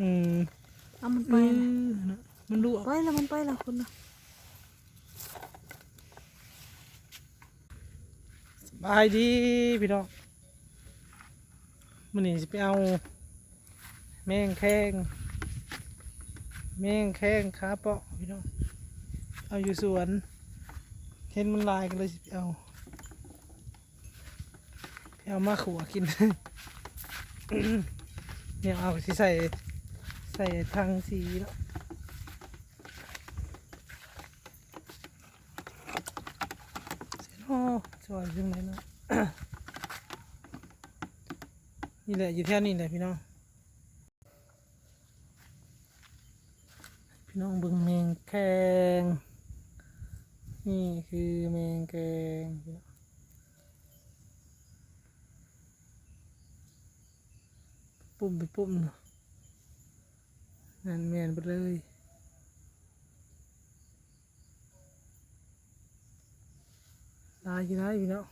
อืมเอามันเอไปอนะนะมันรู้ไปแล้วมันไปแล้วคุณนะสบายดีพี่น้องมันนี่จะไปเอา แมงแข้งแมงแข้งขาเปาะพี่น้องเอาอยู่สวนเห็นมันลายกันเลยสิไปเอาไปเอามาขัวกินเนี่ยเอาที่ใส่ ใส่ทางสีแล้วเสร็จแล้วจอยยังไงเนาะนี่แหละอยู่แถวนี้แหละพี่น้อง พี่น้องบิ่งแมงแคงนี่คือแมงแคงพี่น้องปุ่มไปปุ่มเนาะ นั่นแมนไปเลยลายกี่ได้พี่น้อง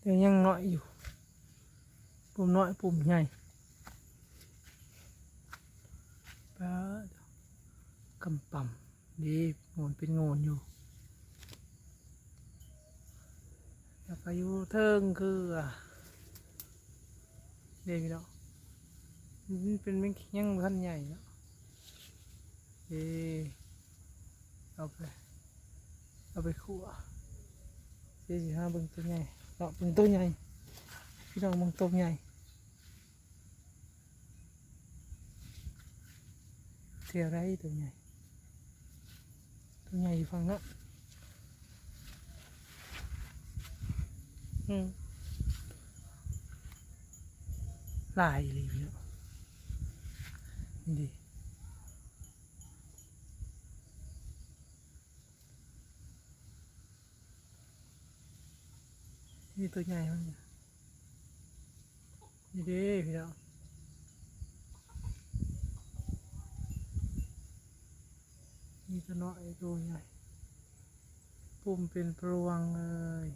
เดี๋ยวยังน้อยอยู่ปุ่มน้อยปุ่มใหญ่ปลากำปั่มดีโงนเป็นโงนอยู่อยากไปอยู่เทิงคือเดี๋ยวพี่เนาะ มันเป็นแม่งยังบ่ท่านใหญ่เนาะเอเอาไปเอาไปขั่วเจ๊สิห้าเบิ่งตัวใหญ่เนาะเบิ่งตัวใหญ่พี่น้องเบิ่งตัวใหญ่เสียไรตัวใหญ่ตัวใหญ่อยู่ฝั่งนั้นอืมลายเลยพี่เนาะนี่ ดินี่ตัวใหญ่มันนี่ยนี่ดิพี่เนาะนี่ตัวน้อยตัวใหญ่ปุ่มเป็นพรวงเลย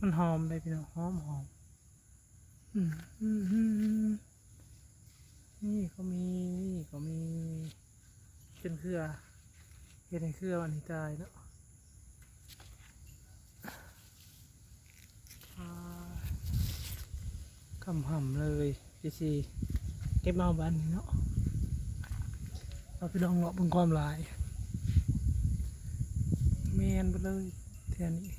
มันหอมเลยพี่น้องหอมหอม นี่ก็มี นี่ก็มีเป็นเครือเห็นในเครือวันนี้ตายเนาะกำห่ำเลยพี่ซีเก็บมาบ้านนี้เนาะเราไปลองเลาะเบนความหลาย แมนไปเลยแทนนี้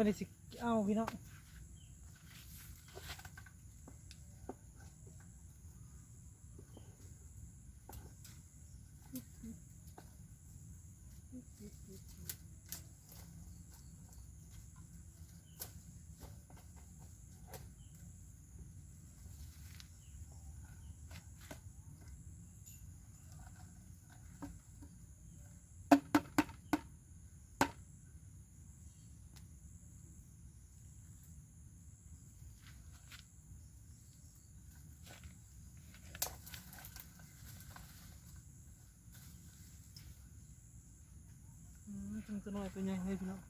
บันไดสิ เอาพี่น้อง ตัวน้อยตัวใหญ่เลยพี่น้อง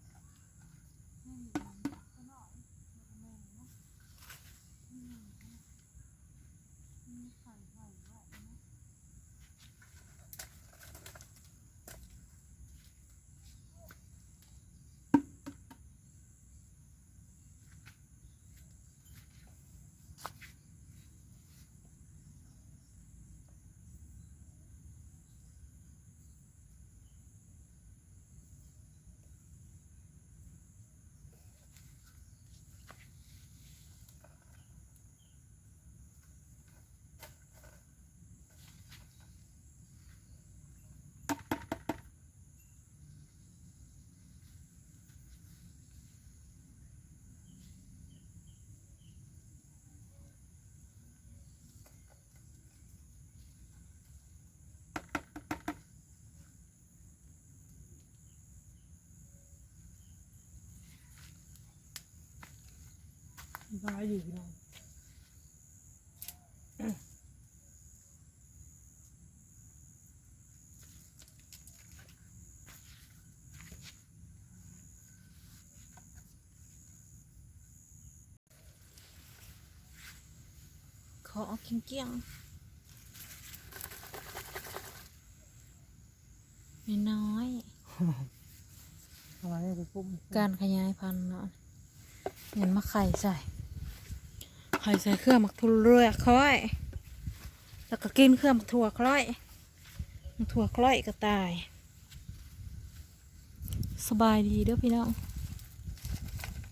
ร้ายอยู่พี่น้องขอเอาเกี้ยงๆไม่น้อยอะไรไปปุ๊บการขยายพันธุ์เนาะเห็นมาไข่ใส่ ไข่ใส่เครื่องหมักถั่วเรือคล้อย แล้วก็กินเครื่องหมักถั่วคล้อยหมักถั่วคล้อยก็ตาย สบายดีเด้อพี่น้อง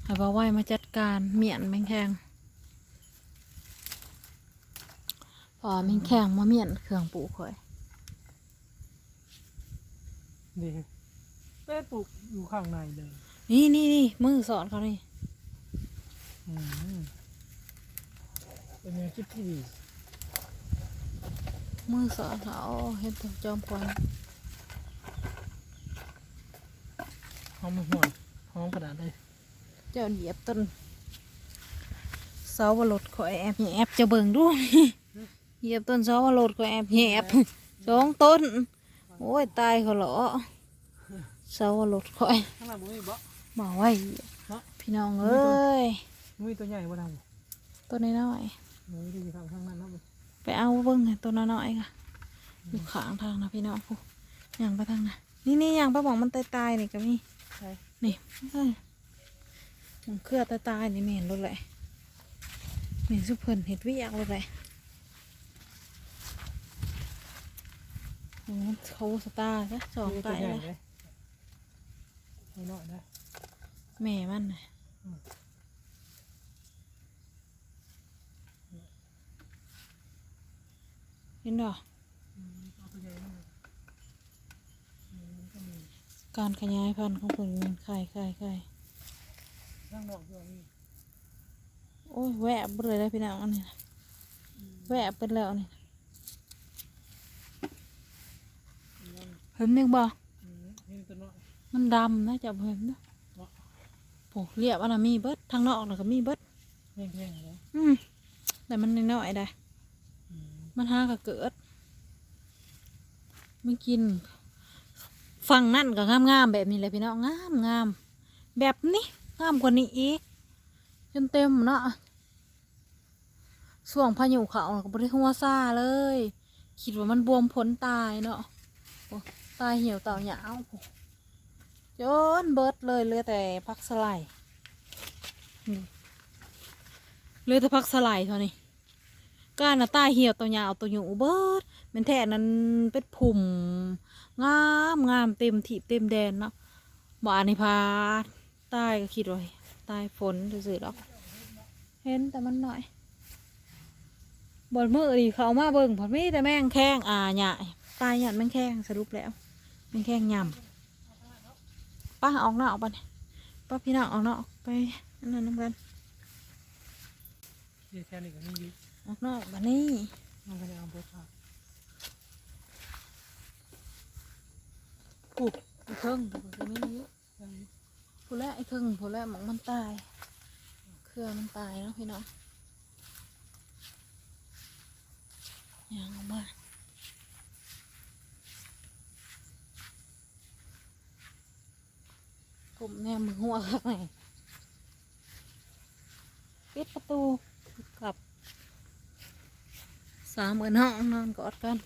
ให้บ่าวไหวมาจัดการเมียนแมงแคงพอแมงแคงมาเมียนเครื่องปลูกข่อยดีเป็ดปลูกอยู่ข้างในเลย นี่นี่นี่มือสอนเขานี่ อืม เป็นแนวคิดที่ดีมือสอนเขาเห็นตัวจอมควันหอมห่วยหอมขนาดเลย เจ้าเหยียบต้นเสาวรดข่อยแอบแอบจะเบิ่งดูเหยียบต้นเสาวรดข่อยแอบแอบสองต้น โอ้ยตายเขาเหรอเสาวรดข่อยข้างหลังมีบ่มาไว้เนาะพี่น้องเอ้ยมีตัวใหญ่บ่ทต้นน้อยำมีที่ทางข้างนั้นนะบ่ๆ ไปเอาเบิ่งให้ต้นน้อยๆค่ะอยู่ข้างทางนะพี่น้องผู้ย่างไปทางนะนี่นี่ย่างไปบอกมันตายๆนี่ก็มีใช่นี่เอ้ยมันเครือตายตายๆนี่เหม็นรถเลยเหม็นสุเพิ่นเห็ดเวิยากรถเลยโอ้เขาสตาร์จ้ะสองมีไก่ตัวใหญ่เลยเลยเอาหน่อยนะแม่มันน่ะ เห็นดอกเอาตัวใหญ่มาอืมก็มีการขยายพันธุ์ของเพิ่นมันไข่ไข่ไข่ข้างนอกด้วยนี่โอ้ยแวะเบเลยได้พี่น้องอันนี้น่ะแวะเป็นแล้วนี่เห็นยังบ่อืมนี่ตัวน้อยมันดำนะจับเห็นนะเนาะโอ้เรียบอันน่ะมีเบิดทางนอกน่ะก็มีเบิดแห้งๆเลยอืมแต่มันน้อยๆได้อื มันหาก็เกิด ไม่กิน ฝั่งนั่นก็งามๆแบบนี้เลยพี่น้องงามงามแบบนี้งามกว่านี้อีกจนเต็มเนาะส่วงพายุเขาก็บริหัวซาเลย คิดว่ามันบวมพ้นตายเนาะตายเหี่ยวเต่าหยาวจนเบิดเลยเหลือแต่พักสไลด์เหลือแต่พักสไลด์เท่านี้ ก้านต้เหี่ยวตัวยาวตัวอยู่เบิดมันแท้นั้นเป็นผุ่มงามงามเต็มถีบเต็มแดนเนาะบ่อันนี้พาใต้ก็คิดว่าใต้ฝนซื่อๆหรอก เห็นแต่มันหน่อยบนมือดีเขาเอามาเบิ่งผลมีแต่แม่งแข้งอ่าหยะตายหยันแม่งแข้งสรุปแล้วแม่งแข้งยำป้าออกนอกไปป้าพี่น้องออกนอกไปอันนั้นน้กัน ออกนอกบันนี้มันก็จะเอาไปฝากปลูกไอ้เทิงปลูกตรงนี้เยอะผู้แรกไอ้เทิงผู้แรกหมองมันตาย เครือมันตายเนาะพี่น้องยังเอามาผมแนมมือหัวข้างในปิดประตู สามเอินห้องนอนกอดกัน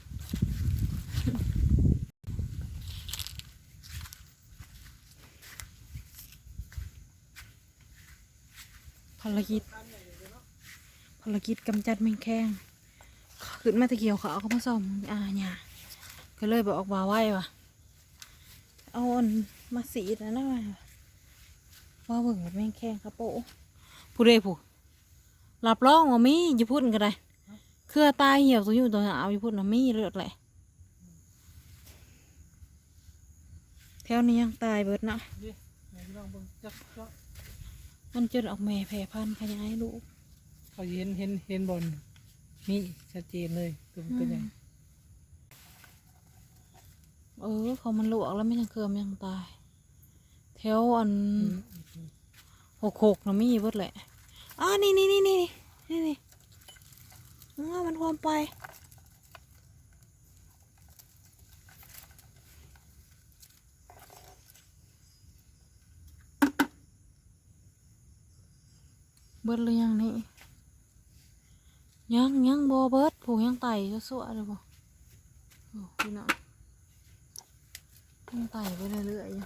ภารกิจภารกิจกำจัดแมงแคงขึ้นมาตะเกียวเขาเอาเขามาซ่อมอ่าเนี่ยก็เลยบอกว่าไหวว่ะเอาอนมาสีนะนะว่าเบิ่งแมงแคงครับโปะผู้ใดผู้หลับร้องว่ามีอย่าพูดกันเลย เครือตายเหี่ยวตัวอยู่ตัวหนาวอย่าพูดนะมีเลือดแหละแถวนี้ยังตายเบิดเนาะดิแม่พี่น้องเบิ่งจักเจ้ามันจนออกแม่แผ่พันธุ์ขยายลูกเขาเห็นเห็นเห็นบอลนี่ชัดเจนเลยตัวตัวใหญ่เออเขามันลวกแล้วไม่ยังเคืมยังตาย แถวอันอืมหกหกนะมีเบิดแหละอ๋อนี่นี่นี่นี่นี่นี่อ๋อ มันความไป เบิดหรือยังนี่ยังยังบเบิดผูกยังไต่สวๆเลยบ่โอ้พี่น้องยังไต่ไปเรื่อยๆอยู่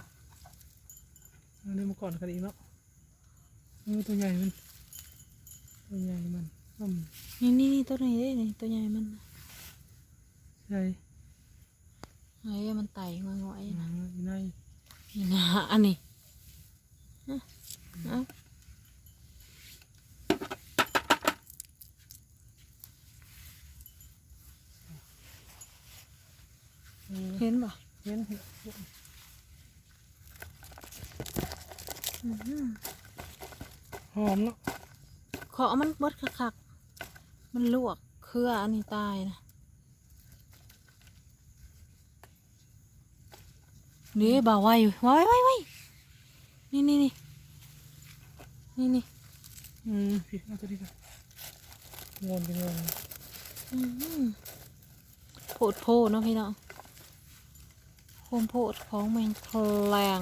อันนี้มาก่อนกันอีกเนาะเออตัวใหญ่มัน ตัวใหญ่มัน นี่นี่นี่ตัวไหนเด้นี่ตัวใหญ่มันน่ะใหญ่เฮ้ยมันไต่งอยๆอืนะมอยู่ในนี่นะอันนี้อะเอาเออเห็นป่ะเห็นเห็นอื้อหือหอมเนาะขอมันเบิดคักๆ มันลวกเครืออันนี้ตายนะนี่บ่าวไว้อยู่ไว้ไว้ไว้นี่นี่นี่นี่นี่อืมพี่เอาตัวนี้กันงอนเป็นงอนอื้อหือโพดโพดเนาะพี่น้องโคมโพดของแมงแคลง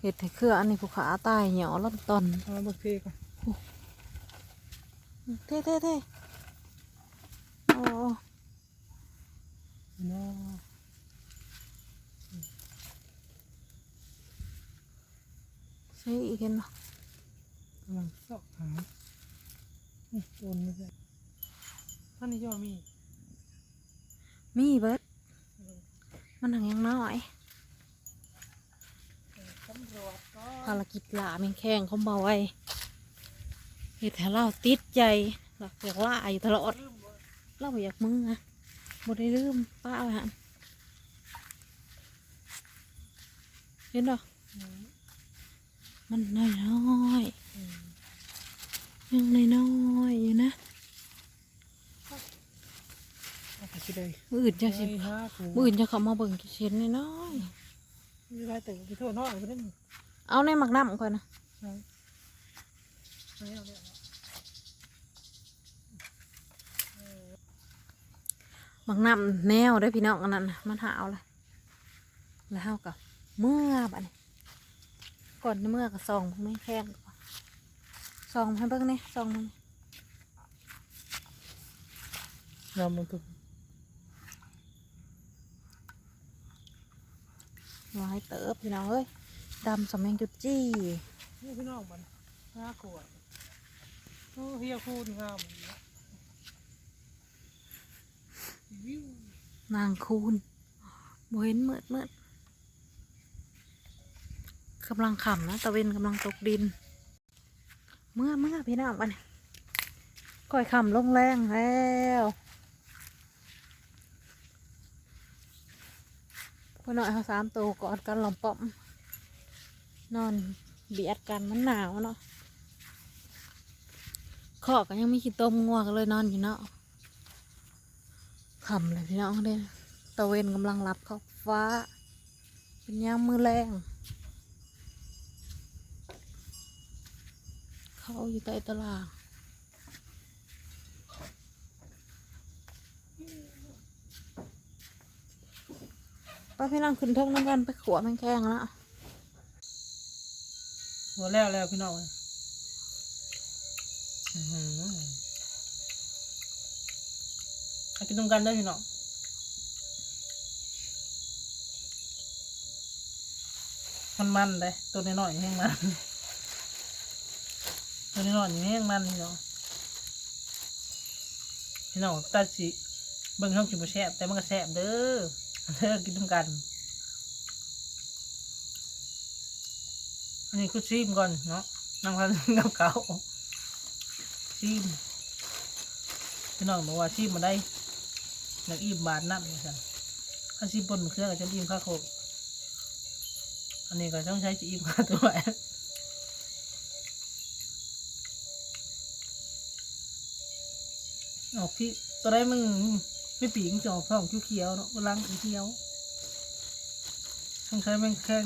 เห็ดให้เครืออันนี้ผูขาตายเหนียวล้นตนเอาบักเทก่อน เท่เท่เท่โอ้เนาะใช่อีกเห็นปะกำลังเสาะหานี่โดนไม่ได้ท่านนี้ย่อมี มีเบิดมันหนังยังน้อยตำรวจก็ภารกิจหลาแมงแข้งเขาเบาไว้ เห็ดให้เราติดใจหลักอยากล่าอยู่ตลอดเราบ่อยากมึงอะบ่ได้ลืมป้าเอาหันเห็นดอกมันน้อยน้อยๆยังน้อยน้อยๆอยู่นะเอาไปสิเลยมืออื่นจะสิไอ้ห้ากูมืออื่นจะเข้ามาเบิ่งเช่นน้อยมีไรแต่ไปโทษน้อยไปเล่นๆเอาในหมักน้ำก่อนนะ ใช่ไม่เอาเนี่ยหมักน้ำแนวได้อพี่น้องอันนั้นน่ะมันหาเอาเลยแล้วเฮากับเมื่อบัดนี้ก่อนเมื่อกับซองพวกไม่แข้งก่อนซองให้เบิ่งนี่ซองมันยำมันตุกวายเติบพี่น้องเอ้ยดำสำแมงจุดจี้นี่พี่น้องมันห้าขวดโอ้เฮียคูณงามเลย นางคูณบเห็นเมืดเมืดกำลังขำนะตะเวนกำลังตกดิน เมื่อเมื่อพี่น้องมันก่อยขำลงแรงแล้วคนหน่อยเขาสามตัวกอดกันหลอมปอม นอนเบียดกันมันหนาวเนาะขอกันยังไม่ขี้ต้มงัวกันเลยนอนอยู่เนาะ ขำเลยพี่น้องเด้อตะเวนกำลังรับเขาฟ้า เป็นยามมือแรง เขาอยู่ใต้ตารางป้าพี่น้องขึ้นเทิงน้ำกันไปขวแมงแข้งแล้วหัวแล้วแล้วพี่น้องอือหือเอา กินตรงกันได้พี่น้องมันมันเลยตัวน้อยๆนี่แห้งมันตัวน้อยๆนี่แห้งมันพี่น้องพี่น้องตัดสิเบิ่งช่องกินบ่แซ่บแต่มันก็แซ่บเด้อเด้อกินตรงกันอันนี้คือชิมก่อนเนาะนั่งพันกับเก่าชิมพี่น้องบอกว่าชิมมาได้ อยากอิ่มบาทนับอย่างนั้นถ้าชิบนเครื่องก็จะอิ่มข้าวโคกอันนี้ก็ต้องใช้จะอิ่มข้าวตัวออกพี่ตัวได้มึงไม่ปีกจออกท้องเขียวเนาะกำลังเขียวต้องใช้แม่งแข้ง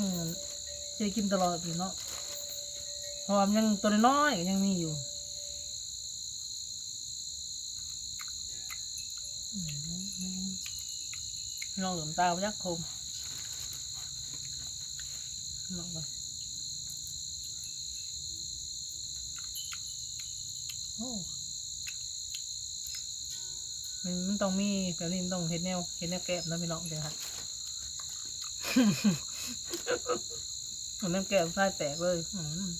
จะกินตลอดอยู่เนาะพราะว่ามยังตัวน้อยยังมีอยู่ น้องหลือมตาพยักคมน้องเลยโอ้มันมันต้องมีแบบนี้มันต้องเห็นแนวเห็นแนวแก้มนะพี่น้องเดี๋ยวครับผมน้ำแก้มไส้แตกเลยอืม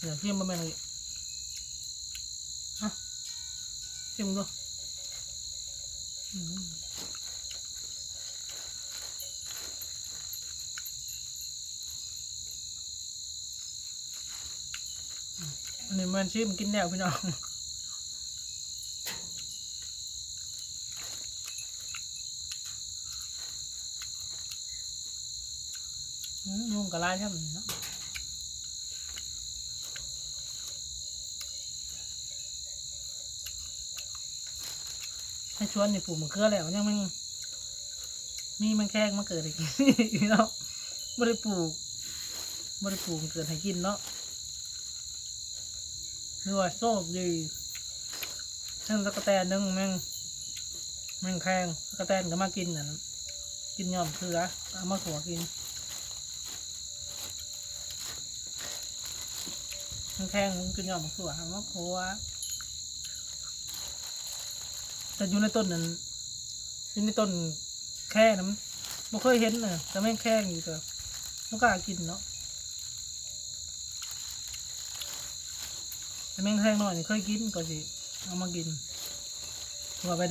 เดี๋ยวชิมมาแม่งเลยอะ ชิมดูอืมอันนี้มันชิมกินแนวพี่น้องอืมยุงกับลายแทบเลยเนาะ ให้ชวนนี่ปลูกมะเขือแล้วยังมันมีมันแค่มาเกิดให้กินพี่น้องไม่ได้ปลูกไม่ได้ปลูกเกิดให้กินเนาะคือว่าโชคดีเช่นตะกแตนนึงแม่งแม่งแข้งตะกแตนก็มากินน่ะกินยอมเสือเอามาขัวกินแข้งมันกินยอดมะขวามะขวา แต่อยู่ในต้นนั้นอยู่ในต้นแค่นั้นไม่เคยเห็นเลยแต่แม่งแข้งอยู่แต่ไม่กล้ากินเนาะแต่แม่งแข้งหน่อยเคยกินก็สิเอามากินว่าไป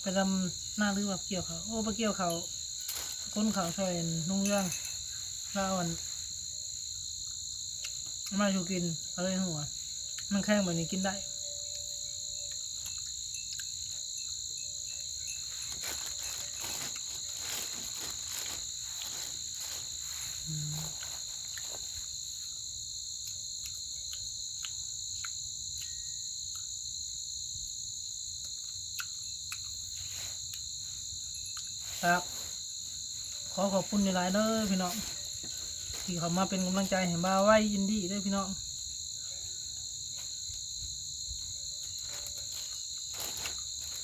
ไปดำหน้าหรือว่าเกี่ยวเขาโอ้ไปเกี่ยวเขาก้นเขาช่วยนุ่งเรื่องเราอันเอามาอยู่กินอาเลยหัวมันแข้งแบบนี้กินได้ ครับ ขอขอบคุณในหลายๆเด้อพี่น้องที่เขามาเป็นกำลังใจให้มาไว้ยินดีเด้วยพี่น้อง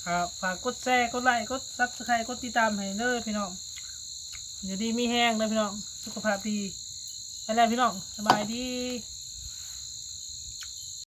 ครับฝากกดแชร์กดไลค์กดซับสไครต์กดติดตามให้เด้อพี่น้องอยู่ดีมีแห้งเด้อพี่น้องสุขภาพดีไปแล้วพี่น้องสบายดี